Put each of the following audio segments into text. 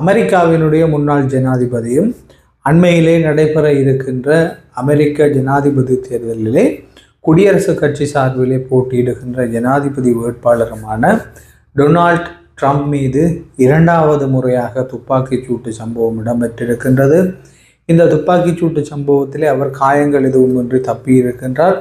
அமெரிக்காவினுடைய முன்னாள் ஜனாதிபதியும் அண்மையிலே நடைபெற இருக்கின்ற அமெரிக்க ஜனாதிபதி தேர்தலிலே குடியரசுக் கட்சி சார்பிலே போட்டியிடுகின்ற ஜனாதிபதி வேட்பாளருமான டொனால்ட் ட்ரம்ப் மீது இரண்டாவது முறையாக துப்பாக்கிச் சூட்டு சம்பவம் இடம்பெற்றிருக்கின்றது. இந்த துப்பாக்கிச் சூட்டு சம்பவத்திலே அவர் காயங்கள் எதுவுமின்றி தப்பியிருக்கின்றார்.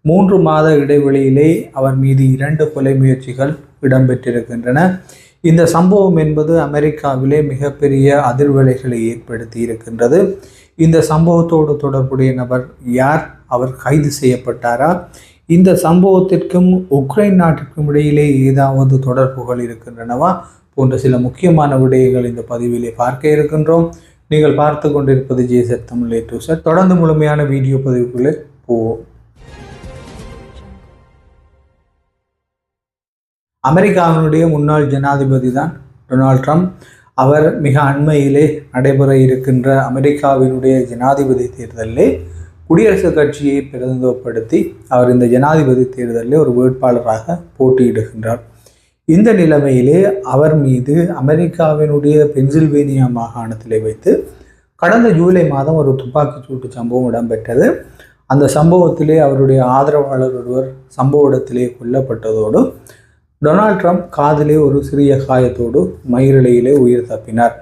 மூன்று மாத இடைவெளியிலே அவர் மீது இரண்டு கொலை முயற்சிகள் இடம்பெற்றிருக்கின்றன. இந்த சம்பவம் என்பது அமெரிக்காவிலே மிகப்பெரிய அதிர்வலைகளை ஏற்படுத்தி இருக்கின்றது இந்த சம்பவத்தோடு தொடர்புடைய நபர் யார்? அவர் கைது செய்யப்பட்டாரா? இந்த சம்பவத்திற்கும் உக்ரைன் நாட்டிற்கும் இடையிலே ஏதாவது தொடர்புகள் இருக்கின்றனவா? போன்ற சில முக்கியமான விடயங்கள் இந்த பதிவிலே பார்க்க இருக்கின்றோம். நீங்கள் பார்த்து கொண்டிருப்பது ஜேசர் தமிழ் டூ சார். தொடர்ந்து முழுமையான வீடியோ பதிவுக்குள்ளே போவோம். அமெரிக்காவினுடைய முன்னாள் ஜனாதிபதி தான் டொனால்ட் ட்ரம்ப். அவர் மிக அண்மையிலே நடைபெற இருக்கின்ற அமெரிக்காவினுடைய ஜனாதிபதி தேர்தலிலே குடியரசுக் கட்சியை பிரதிநிதிப்படுத்தி அவர் இந்த ஜனாதிபதி தேர்தலில் ஒரு வேட்பாளராக போட்டியிடுகின்றார். இந்த நிலைமையிலே அவர் மீது அமெரிக்காவினுடைய பென்சில்வேனியா மாகாணத்திலே வைத்து கடந்த ஜூலை மாதம் ஒரு துப்பாக்கிச் சூட்டு சம்பவம் இடம்பெற்றது. அந்த சம்பவத்திலே அவருடைய ஆதரவாளர் ஒருவர் சம்பவ இடத்திலே கொல்லப்பட்டதோடு டொனால்ட் ட்ரம்ப் காதிலே ஒரு சிறிய காயத்தோடு மயிரிழையிலே உயிர் தப்பினார்.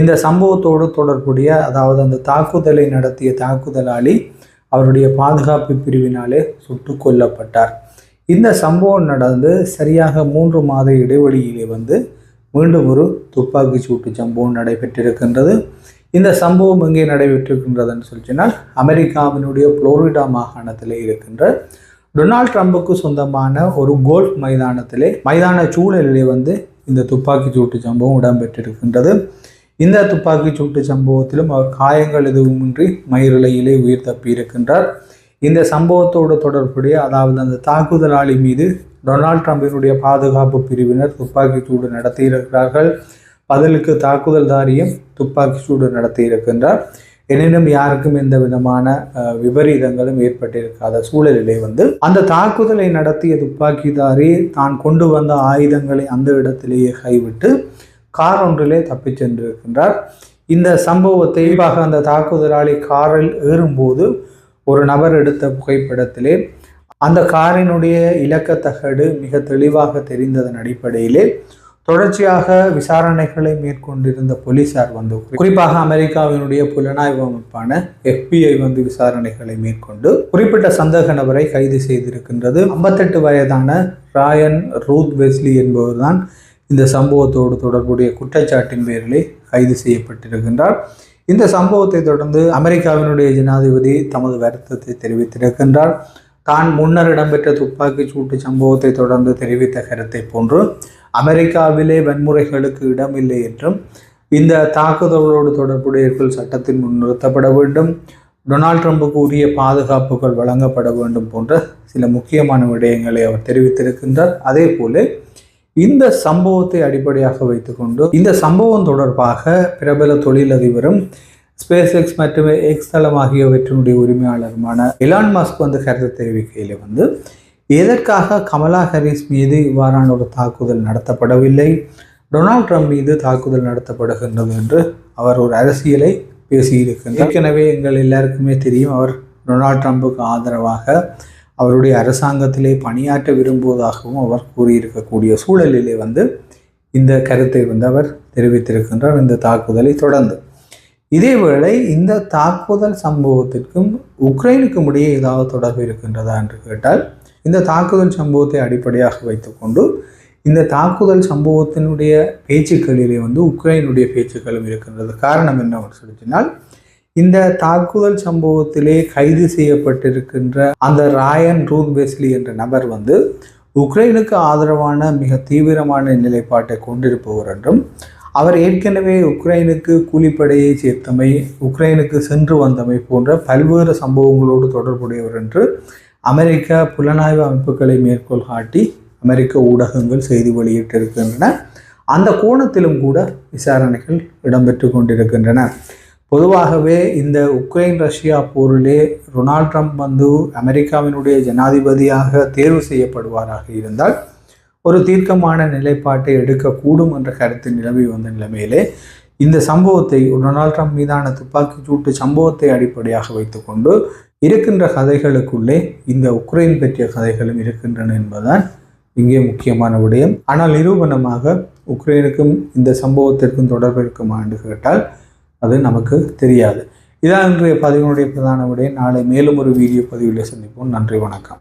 இந்த சம்பவத்தோடு தொடர்புடைய அதாவது அந்த தாக்குதலை நடத்திய தாக்குதலாளி அவருடைய பாதுகாப்பு பிரிவினாலே சுட்டு கொல்லப்பட்டார். இந்த சம்பவம் நடந்து சரியாக மூன்று மாத இடைவெளியிலே வந்து மீண்டும் ஒரு துப்பாக்கி சூட்டு சம்பவம் நடைபெற்றிருக்கின்றது. இந்த சம்பவம் எங்கே நடைபெற்றிருக்கின்றதுன்னு சொல்லிச்சினால் அமெரிக்காவினுடைய புளோரிடா மாகாணத்தில் இருக்கின்ற டொனால்ட் ட்ரம்புக்கு சொந்தமான ஒரு கோல்ஃப் மைதானத்திலே மைதான சூழலிலே வந்து இந்த துப்பாக்கி சூட்டு சம்பவம் இடம்பெற்றிருக்கின்றது. இந்த துப்பாக்கி சூட்டு சம்பவத்திலும் அவர் காயங்கள் எதுவுமின்றி மயிரிழையிலே உயிர் தப்பியிருக்கின்றார். இந்த சம்பவத்தோடு தொடர்புடைய அதாவது அந்த தாக்குதலாளி மீது டொனால்ட் ட்ரம்பினுடைய பாதுகாப்பு பிரிவினர் துப்பாக்கி சூடு நடத்தியிருக்கிறார்கள். பதிலுக்கு தாக்குதல்தாரியும் துப்பாக்கி சூடு நடத்தியிருக்கின்றார். எனினும் யாருக்கும் எந்த விதமான விபரீதங்களும் ஏற்பட்டிருக்காத சூழலிலே வந்து அந்த தாக்குதலை நடத்திய துப்பாக்கிதாரி தான் கொண்டு வந்த ஆயுதங்களை அந்த இடத்திலேயே கைவிட்டு கார் ஒன்றிலே தப்பிச் சென்றிருக்கின்றார். இந்த சம்பவத்தை இயல்பாக அந்த தாக்குதலாளி காரில் ஏறும்போது ஒரு நபர் எடுத்த புகைப்படத்திலே அந்த காரினுடைய இலக்கத்தகடு மிக தெளிவாக தெரிந்ததன் அடிப்படையிலே தொடர்ச்சியாக விசாரணைகளை மேற்கொண்டிருந்த போலீசார் வந்து குறிப்பாக அமெரிக்காவினுடைய புலனாய்வு அமைப்பான எஃபிஐ வந்து விசாரணைகளை மேற்கொண்டு குறிப்பிட்ட சந்தேக நபரை கைது செய்திருக்கின்றது. ஐம்பத்தெட்டு வயதான ராயன் ரூத் வெஸ்லி என்பவர்தான் இந்த சம்பவத்தோடு தொடர்புடைய குற்றச்சாட்டின் பேரிலே கைது செய்யப்பட்டிருக்கின்றார். இந்த சம்பவத்தை தொடர்ந்து அமெரிக்காவினுடைய ஜனாதிபதி தமது வருத்தத்தை தெரிவித்திருக்கின்றார். தான் முன்னர் இடம்பெற்ற துப்பாக்கிச் சூட்டு சம்பவத்தை தொடர்ந்து தெரிவித்த கருத்தை போன்று அமெரிக்காவிலே வன்முறைகளுக்கு இடமில்லை என்றும் இந்த தாக்குதலோடு தொடர்புடையவர்கள் சட்டத்தின் முன் நிறுத்தப்பட வேண்டும் டொனால்ட் ட்ரம்புக்கு உரிய பாதுகாப்புகள் வழங்கப்பட வேண்டும் போன்ற சில முக்கியமான விடயங்களை அவர் தெரிவித்திருக்கின்றார். அதே போல இந்த சம்பவத்தை அடிப்படையாக வைத்துக்கொண்டு இந்த சம்பவம் தொடர்பாக பிரபல தொழிலதிபரும் ஸ்பேஸ் எக்ஸ் மற்றும் எக்ஸ் தளம் ஆகியவற்றினுடைய உரிமையாளருமான இலான் மாஸ்க் வந்து கருத்து தெரிவிக்கையில் வந்து எதற்காக கமலா ஹாரிஸ் மீது இவ்வாறான ஒரு தாக்குதல் நடத்தப்படவில்லை? டொனால்ட் ட்ரம்ப் மீது தாக்குதல் நடத்தப்படுகின்றது என்று அவர் ஒரு அரசியலை பேசியிருக்கின்றார். ஏற்கனவே எங்கள் எல்லாருக்குமே தெரியும் அவர் டொனால்ட் ட்ரம்புக்கு ஆதரவாக அவருடைய அரசாங்கத்திலே பணியாற்ற விரும்புவதாகவும் அவர் கூறியிருக்கக்கூடிய சூழலிலே வந்து இந்த கருத்தை வந்து அவர் தெரிவித்திருக்கின்றார். இந்த தாக்குதலை தொடர்ந்து இதேவேளை இந்த தாக்குதல் சம்பவத்திற்கும் உக்ரைனுக்கும் இடையே ஏதாவது தொடர்பு இருக்கின்றதா என்று கேட்டால் இந்த தாக்குதல் சம்பவத்தை அடிப்படையாக வைத்துக்கொண்டு இந்த தாக்குதல் சம்பவத்தினுடைய பேச்சுக்களிலே வந்து உக்ரைனுடைய பேச்சுக்களும் இருக்கின்றது. காரணம் என்ன சொல்லினால் இந்த தாக்குதல் சம்பவத்திலே கைது செய்யப்பட்டிருக்கின்ற அந்த ராயன் ரூத் என்ற நபர் வந்து உக்ரைனுக்கு ஆதரவான மிக தீவிரமான நிலைப்பாட்டை கொண்டிருப்பவர் என்றும் அவர் ஏற்கனவே உக்ரைனுக்கு கூலிப்படையை சேர்த்தமை உக்ரைனுக்கு சென்று வந்தமை போன்ற பல்வேறு சம்பவங்களோடு தொடர்புடையவர் என்று அமெரிக்க புலனாய்வு அமைப்புகளை மேற்கோள் காட்டி அமெரிக்க ஊடகங்கள் செய்தி வெளியிட்டிருக்கின்றன. அந்த கோணத்திலும் கூட விசாரணைகள் இடம்பெற்று கொண்டிருக்கின்றன. பொதுவாகவே இந்த உக்ரைன் ரஷ்யா போரிலே ரொனால்ட் ட்ரம்ப் வந்து அமெரிக்காவினுடைய ஜனாதிபதியாக தேர்வு செய்யப்படுவாராக இருந்தால் ஒரு தீர்க்கமான நிலைப்பாட்டை எடுக்கக்கூடும் என்ற கருத்து நிலவி வந்த நிலைமையிலே இந்த சம்பவத்தை டொனால்ட் ட்ரம்ப் மீதான துப்பாக்கி சூட்டு சம்பவத்தை அடிப்படையாக வைத்துக்கொண்டு இருக்கின்ற கதைகளுக்குள்ளே இந்த உக்ரைன் பற்றிய கதைகளும் இருக்கின்றன என்பதுதான் இங்கே முக்கியமான விடயம். ஆனால் நிரூபணமாக உக்ரைனுக்கும் இந்த சம்பவத்திற்கும் தொடர்பு இருக்குமா என்று கேட்டால் அது நமக்கு தெரியாது. இதான் இன்றைய பதிவினுடைய பிரதான விடயம். நாளை மேலும் ஒரு வீடியோ பதிவில் சந்திப்போம். நன்றி வணக்கம்.